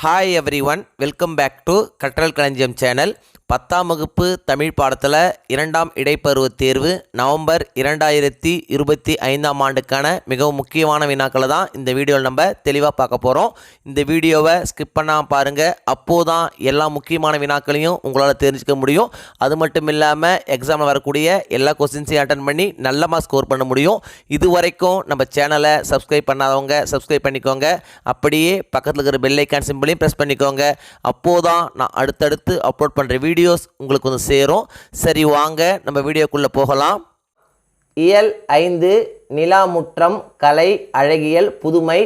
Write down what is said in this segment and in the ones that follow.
Hi everyone, welcome back to Cultural Kalanjam channel. பத்தாம் வகுப்பு தமிழ் பாடத்தில் இரண்டாம் இடைப்பருவத் தேர்வு நவம்பர் இரண்டாயிரத்தி இருபத்தி ஐந்தாம் ஆண்டுக்கான மிகவும் முக்கியமான வினாக்களை தான் இந்த வீடியோவில் நம்ம தெளிவாக பார்க்க போகிறோம் இந்த வீடியோவை ஸ்கிப் பண்ணாமல் பாருங்கள் அப்போது தான் எல்லா முக்கியமான வினாக்களையும் உங்களால் தெரிஞ்சுக்க முடியும். அது மட்டும் இல்லாமல் எக்ஸாமில் வரக்கூடிய எல்லா கொஸ்டின்ஸையும் அட்டன் பண்ணி நல்லமாக ஸ்கோர் பண்ண முடியும். இது வரைக்கும் நம்ம சேனலை சப்ஸ்கிரைப் பண்ணாதவங்க சப்ஸ்கிரைப் பண்ணிக்கோங்க. அப்படியே பக்கத்தில் இருக்கிற பெல் ஐக்கான் சிம்பிளையும் ப்ரெஸ் பண்ணிக்கோங்க. அப்போது தான் நான் அடுத்தடுத்து அப்லோட் பண்ணுற வீடியோஸ் உங்களுக்கு வந்து சேரும். சரி வாங்க. நம்ம வீடியோக்குள்ளே போகலாம். இயல் ஐந்து நிலாமுற்றம் கலை அழகியல் புதுமை.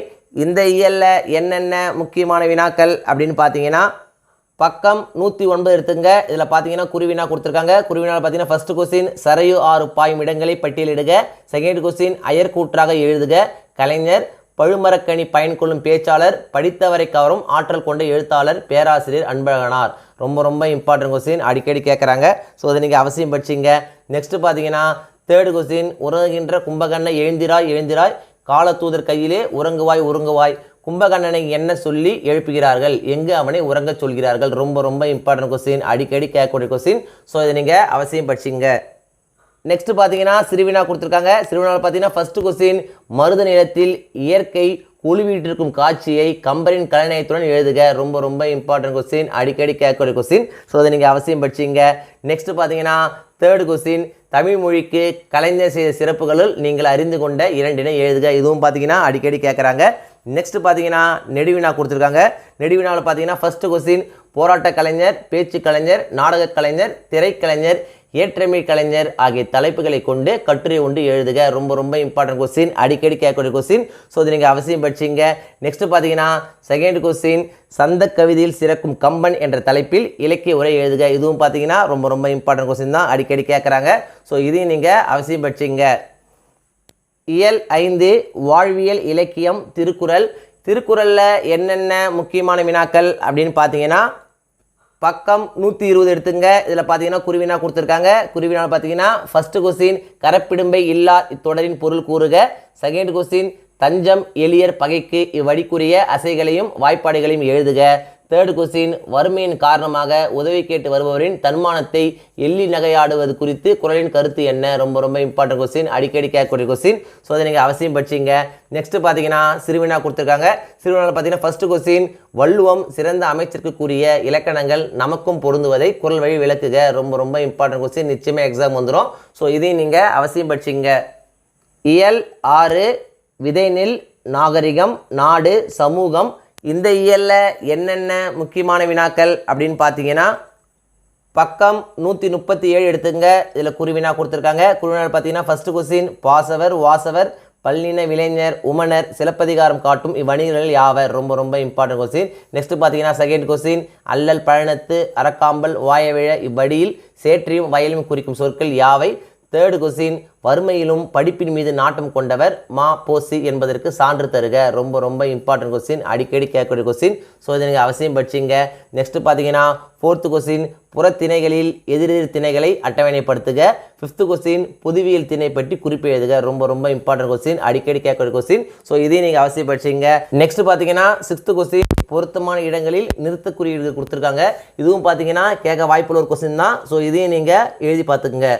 இந்த இயலில் என்னென்ன முக்கியமான வினாக்கள் அப்படின்னு பார்த்தீங்கன்னா பக்கம் நூற்றி ஒன்பது எடுத்துங்க. இதில் பார்த்தீங்கன்னா குருவினா கொடுத்துருக்காங்க. குருவினால் பார்த்தீங்கன்னா ஃபர்ஸ்ட் கொஸ்டின் சரையு ஆறு பாயும் இடங்களை பட்டியலிடுக. செகண்ட் கொஸ்டின் அயற்கூற்றாக எழுதுக. கலைஞர் பழுமரக்கணி பயன் கொள்ளும் பேச்சாளர் படித்தவரை கவரும் ஆற்றல் கொண்ட எழுத்தாளர் பேராசிரியர் அன்பழகனார். ரொம்ப ரொம்ப இம்பார்ட்டன்ட் கொஸ்டின் அடிக்கடி கேட்குறாங்க ஸோ அதை நீங்கள் அவசியம் படிச்சிங்க. நெக்ஸ்ட்டு பார்த்தீங்கன்னா தேர்டு கொஸ்டின் உறங்குகின்ற கும்பகண்ணை எழுந்திராய் எழுந்திராய். காலத்தூதர் கையிலே உறங்குவாய் உறங்குவாய். கும்பகண்ணனை என்ன சொல்லி எழுப்புகிறார்கள்? எங்கு அவனை உறங்கச் சொல்கிறார்கள்? ரொம்ப ரொம்ப இம்பார்ட்டன்ட் கொஸ்டின் அடிக்கடி கேட்கக்கூடிய கொஸ்டின் ஸோ இதை நீங்கள் அவசியம் படிச்சிங்க. நெக்ஸ்ட் பார்த்தீங்கன்னா சிறுவினா கொடுத்துருக்காங்க. சிறுவினாவில் பார்த்தீங்கன்னா ஃபர்ஸ்ட் கொஸ்டின் மருத நிலத்தில் இயற்கை குழுவிட்டிருக்கும் காட்சியை கம்பரின் கலைநயத்துடன் எழுதுக. ரொம்ப ரொம்ப இம்பார்ட்டன்ட் கொஸ்டின் அடிக்கடி கேட்கக்கூடிய கொஸ்டின் ஸோ அதை நீங்கள் அவசியம் படிச்சிங்க. நெக்ஸ்ட் பார்த்தீங்கன்னா தேர்டு கொஸ்டின் தமிழ் மொழிக்கு கலைஞர் செய்த சிறப்புகளுள் நீங்கள் அறிந்து கொண்ட இரண்டினை எழுதுக. இதுவும் பார்த்தீங்கன்னா அடிக்கடி கேட்குறாங்க. நெக்ஸ்ட்டு பார்த்தீங்கன்னா நெடுவினா கொடுத்துருக்காங்க. நெடுவினாவில் பார்த்தீங்கன்னா ஃபஸ்ட்டு கொஸ்டின் போராட்ட கலைஞர் பேச்சு கலைஞர் நாடக கலைஞர் திரைக்கலைஞர் ஏற்றமிழ் கலைஞர் ஆகிய தலைப்புகளை கொண்டு கட்டுரை ஒன்று எழுதுக. ரொம்ப ரொம்ப இம்பார்ட்டன்ட் கொஸ்டின் அடிக்கடி கேட்கக்கூடிய கொஸ்டின் ஸோ இது நீங்கள் அவசியம் படிச்சிங்க. நெக்ஸ்ட் பார்த்தீங்கன்னா செகண்ட் கொஸ்டின் சந்த கவிதையில் சிறக்கும் கம்பன் என்ற தலைப்பில் இலக்கிய உரை எழுதுக. இதுவும் பார்த்தீங்கன்னா ரொம்ப ரொம்ப இம்பார்ட்டன்ட் கொஸ்டின் தான். அடிக்கடி கேட்குறாங்க. ஸோ இதையும் நீங்கள் அவசியம் படிச்சிங்க. இயல் ஐந்து வாழ்வியல் இலக்கியம் திருக்குறள். திருக்குறளில் என்னென்ன முக்கியமான வினாக்கள் அப்படின்னு பார்த்தீங்கன்னா பக்கம் நூற்றி இருபது எடுத்துங்க. இதில் பார்த்தீங்கன்னா குருவினா கொடுத்துருக்காங்க. குருவினால் பார்த்தீங்கன்னா ஃபஸ்ட்டு கொஸ்டின் கரப்பிடும்பை இல்லா இத்தொடரின் பொருள் கூறுக. செகண்ட் கொஸ்டின் தஞ்சம் எளியர் பகைக்கு இவ்வடிக்குரிய அசைகளையும் வாய்ப்பாடுகளையும் எழுதுக. தேர்ட் கொஸ்டின் வறுமையின் காரணமாக உதவி கேட்டு வருபவரின் தன்மானத்தை எள்ளி நகையாடுவது குறித்து குரலின் கருத்து என்ன? ரொம்ப ரொம்ப இம்பார்ட்டன்ட் கொஸ்டின் அடிக்கடி கேட்கக்கூடிய கொஸ்டின் ஸோ அதை நீங்கள் அவசியம் படிச்சிங்க. நெக்ஸ்ட் பார்த்தீங்கன்னா சிறுவினா கொடுத்துருக்காங்க. சிறுவினாவில் பார்த்தீங்கன்னா ஃபர்ஸ்ட் கொஸ்டின் வள்ளுவம் சிறந்த அமைச்சருக்கு கூறிய இலக்கணங்கள் நமக்கும் பொருந்துவதை குரல் வழி விளக்குக. ரொம்ப ரொம்ப இம்பார்ட்டன்ட் கொஸ்டின் நிச்சயமாக எக்ஸாம் வந்துடும் ஸோ இதையும் நீங்கள் அவசியம் படிச்சிங்க. இயல் ஆறு விதைநெல் நாகரிகம் நாடு சமூகம் இந்த இயலில் என்னென்ன முக்கியமான வினாக்கள் அப்படின்னு பார்த்தீங்கன்னா பக்கம் நூற்றி முப்பத்தி ஏழு எடுத்துங்க. இதில் குருவினா கொடுத்துருக்காங்க. குருவினால் பார்த்தீங்கன்னா ஃபர்ஸ்ட் கொஸ்டின் பாசவர் வாசவர் பல்லின விளைஞர் உமனர் சிலப்பதிகாரம் காட்டும் இவ்வணிகர்கள் யாவர்? ரொம்ப ரொம்ப இம்பார்ட்டன்ட் கொஸ்டின் நெக்ஸ்ட் பார்த்தீங்கன்னா செகண்ட் கொஸ்டின் அல்லல் பழனத்து அரக்காம்பல் வாயவிழ இவ்வடியில் சேற்றியும் வயலும் குறிக்கும் சொற்கள் யாவை? தேர்டு கொஸ்டின் வறுமையிலும் படிப்பின் மீது நாட்டம் கொண்டவர் மா போசி என்பதற்கு சான்று தருக. ரொம்ப ரொம்ப இம்பார்ட்டன்ட் கொஸ்டின் அடிக்கடி கேட்கக்கூடிய கொஸ்டின் ஸோ இதை நீங்கள் அவசியம் படிச்சிங்க. நெக்ஸ்ட்டு பார்த்தீங்கன்னா ஃபோர்த்து கொஸ்டின் புறத்திணைகளில் எதிரெதிர் திணைகளை அட்டவணைப்படுத்துக. ஃபிஃப்த்து கொஸ்டின் புதுவியல் திணை பற்றி குறிப்பு எழுதுக. ரொம்ப ரொம்ப இம்பார்ட்டன்ட் கொஸ்டின் அடிக்கடி கேட்கக்கூடிய கொஸ்டின் ஸோ இதையும் நீங்கள் அவசியம் படிச்சிங்க. நெக்ஸ்ட் பார்த்தீங்கன்னா சிக்ஸ்த்து கொஸ்டின் பொருத்தமான இடங்களில் நிறுத்த குறியீடுகள் கொடுத்துருக்காங்க. இதுவும் பார்த்தீங்கன்னா கேட்க வாய்ப்புள்ள ஒரு கொஸ்டின் தான். ஸோ இதையும் நீங்கள் எழுதி பார்த்துக்குங்க.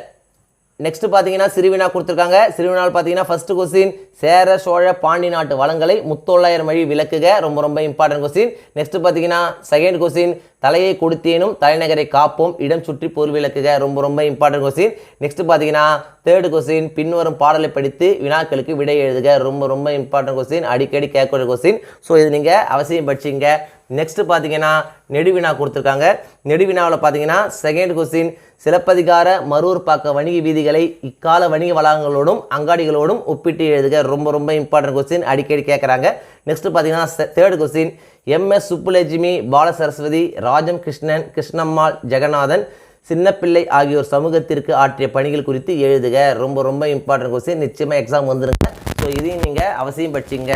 நெக்ஸ்ட் பார்த்தீங்கன்னா சிறுவினா கொடுத்துருக்காங்க. சிறுவினால் பார்த்தீங்கன்னா ஃபர்ஸ்ட் கொஸ்டின் சேர சோழ பாண்டி நாட்டு வளங்களை முத்தொள்ளாயிரம் வழி விளக்குக. ரொம்ப ரொம்ப இம்பார்ட்டன்ட் கொஸ்டின் நெக்ஸ்ட் பார்த்தீங்கன்னா செகண்ட் கொஸ்டின் தலையை கொடுத்தேனும் தலைநகரை காப்போம். இடம் சுற்றி பொருள் விளக்குக. ரொம்ப ரொம்ப இம்பார்ட்டன்ட் கொஸ்டின் நெக்ஸ்ட் பார்த்தீங்கன்னா தேர்டு கொஸ்டின் பின்வரும் பாடலை படித்து வினாக்களுக்கு விடை எழுதுக. ரொம்ப ரொம்ப இம்பார்ட்டன்ட் கொஸ்டின் அடிக்கடி கேட்கக்கூடிய கொஸ்டின் ஸோ இது நீங்கள் அவசியம் படிச்சிங்க. நெக்ஸ்ட் பார்த்தீங்கன்னா நெடுவினா கொடுத்துருக்காங்க. நெடுவினாவில் பார்த்தீங்கன்னா செகண்ட் கொஸ்டின் சிலப்பதிகார மரூர் பாக்க வணிக வீதிகளை இக்கால வணிக வளாகங்களோடும் அங்காடிகளோடும் ஒப்பிட்டு எழுதுக. ரொம்ப ரொம்ப இம்பார்ட்டன்ட் கொஸ்டின் அடிக்கடி கேட்குறாங்க. நெக்ஸ்ட் பார்த்தீங்கன்னா third question MS Subbulakshmi Balasaraswati Rajam Krishnan Krishnammal Jeganathan Chinnapillai ஆகியோர் சமூகத்திற்கு ஆற்றிய பணிகள் குறித்து எழுதுக. ரொம்ப ரொம்ப இம்பார்ட்டன்ட் கொஸ்டின் நிச்சயமாக எக்ஸாம் வந்துருங்க. ஸோ இதையும் நீங்கள் அவசியம் படிச்சிங்க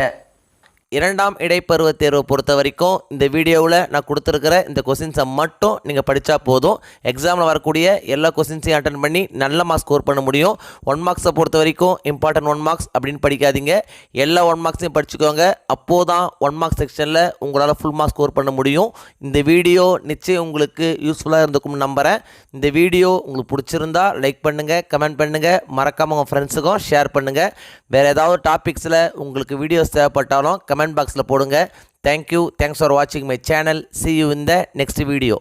இரண்டாம் இடைப்பருவ தேர்வை பொறுத்த வரைக்கும் இந்த வீடியோவில் நான் கொடுத்துருக்கிற இந்த கொஸ்டின்ஸை மட்டும் நீங்கள் படித்தா போதும். எக்ஸாமில் வரக்கூடிய எல்லா கொஸ்டின்ஸையும் அட்டன் பண்ணி நல்ல மார்க் ஸ்கோர் பண்ண முடியும். ஒன் மார்க்ஸை பொறுத்த வரைக்கும் இம்பார்ட்டன்ட் ஒன் மார்க்ஸ் அப்படின்னு படிக்காதீங்க. எல்லா ஒன் மார்க்ஸையும் படிச்சுக்கோங்க. அப்போது தான் ஒன் மார்க்ஸ் செக்ஷனில் உங்களால் ஃபுல் மார்க் ஸ்கோர் பண்ண முடியும். இந்த வீடியோ நிச்சயம் உங்களுக்கு யூஸ்ஃபுல்லாக இருந்துக்கும்னு நம்புகிறேன் இந்த வீடியோ உங்களுக்கு பிடிச்சிருந்தா லைக் பண்ணுங்கள் கமெண்ட் பண்ணுங்கள் மறக்காமல் உங்கள் ஃப்ரெண்ட்ஸுக்கும் ஷேர் பண்ணுங்கள் வேறு ஏதாவது டாபிக்ஸில் உங்களுக்கு வீடியோஸ் தேவைப்பட்டாலும் கமெண்ட் பாக்ஸில் போடுங்க. தேங்க்யூ தேங்க்ஸ் ஃபார் வாட்சிங் மை சேனல் சி யூ இந்த நெக்ஸ்ட் வீடியோ